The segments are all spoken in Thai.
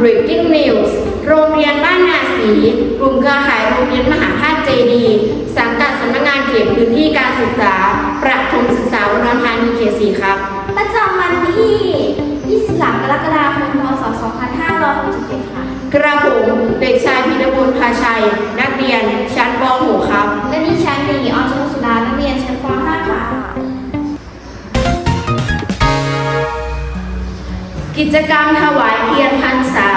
Breaking News โรงเรียนบ้านนาศรีกลุ่มเครือข่ายโรงเรียนมหาธาตุเจดีย์สังกัดสำนักงานเขตพื้นที่การศึกษา ประถมศึกษาอุดรธานีเขตสีครับ ประจำวันที่ 23 กรกฎาคม พศ 2567 ค่ะ กระผมเด็กชายพีรบุญพาชัย นักเรียนชั้นป .6 ครับ และดิฉันเด็กหญิงออนชนสุดา นักเรียนชั้นป .5 ค่ะ กิจกรรมถวายเทียนพรรษา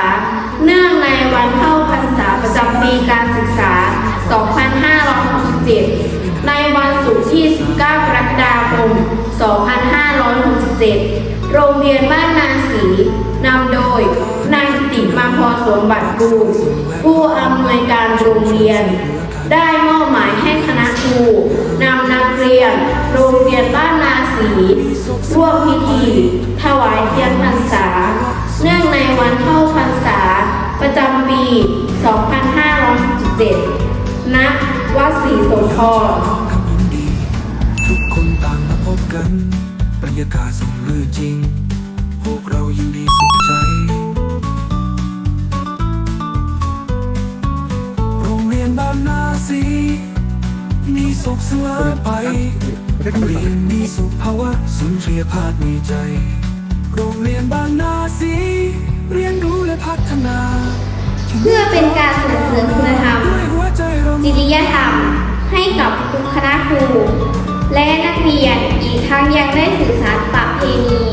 โรงเรียนบ้านนาศีนำโดยนายกิติมาพรสมบัติกูผู้อำนวยการโรงเรียน ได้มอบหมายให้คณะครูนำนักเรียน โรงเรียนบ้านนาศีร่วมพิธีถวายเทียนพรรษา เนื่องในวันเข้าพรรษา ประจำปี 2567ณวัดศรีโสธร รรยากาศสมมือจริง พวกเรายินดีสุขใจ โรงเรียนบ้านนาสีมีสุขเสมอไปนักเรียนมีสุขภาวะสุนทรียภาพมีใจ โรงเรียนบ้านนาสีเรียนรู้และพัฒนา เพื่อเป็นการส่งเสริมคุณธรรมด้วยหัวใจเราจริยธรรม ให้กับทุกคณะครู และนักเรียนอีกทั้งยังได้สื่อสารประเพณี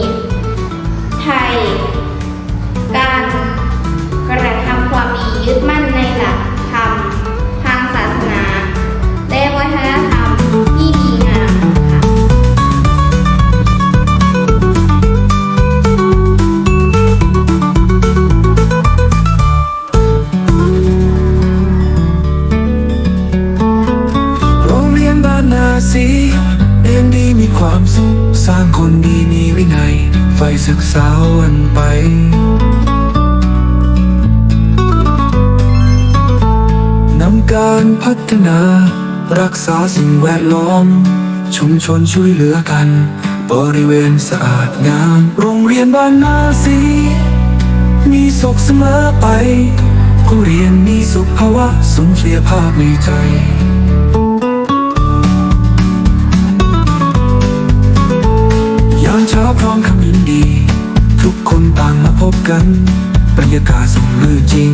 คนดีมีวินัยไฟศึกษาวันไปนำการพัฒนา รักษาสิ่งแวดล้อม ชุมชนช่วยเหลือกัน บริเวณสะอาดงามโรงเรียนบ้านนาสีมีสุขเสมอไปผู้เรียนมีสุขภาวะสุนทรียภาพในใจ บรรยากาศสมมือจริง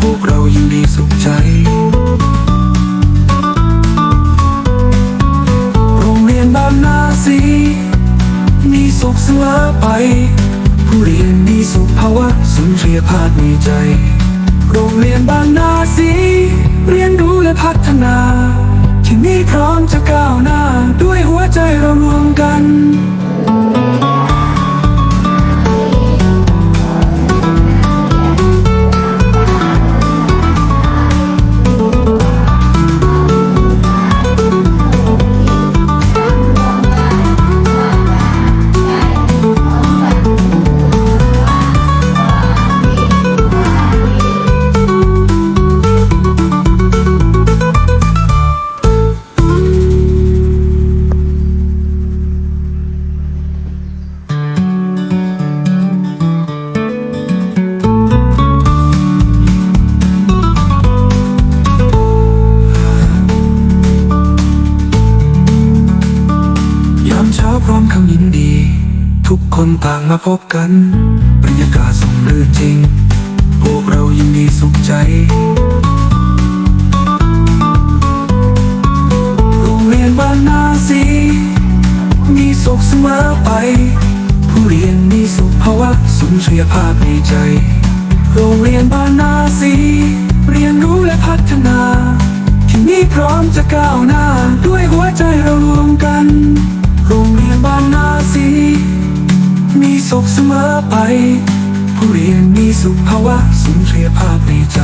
พวกเราอยินดีสุขใจ โรงเรียนบ้านนาสีมีสุขเสมอไป ผู้เรียนมีสุขภาวะสุนทรียภาพในใจ โรงเรียนบ้านนาสีเรียนรู้และพัฒนา ที่นี่พร้อมจะก้าวหน้า ด้วยหัวใจเรารวมกัน คนต่างมาพบกัน บรรยากาศสมรื่นจริง พวกเรายินดีสุขใจโรงเรียนบ้านนาสีมีสุขเสมอไป ผู้เรียนมีสุขภาวะสุนทรียภาพในใจ โรงเรียนบ้านนาสีเรียนรู้และพัฒนาที่นี่พร้อมจะก้าวหน้า ด้วยหัวใจเรารวมกัน โรงเรียนบ้านนาสี สุขเสมอไป ผู้เรียนมีสุขภาวะสุนทรียภาพในใจ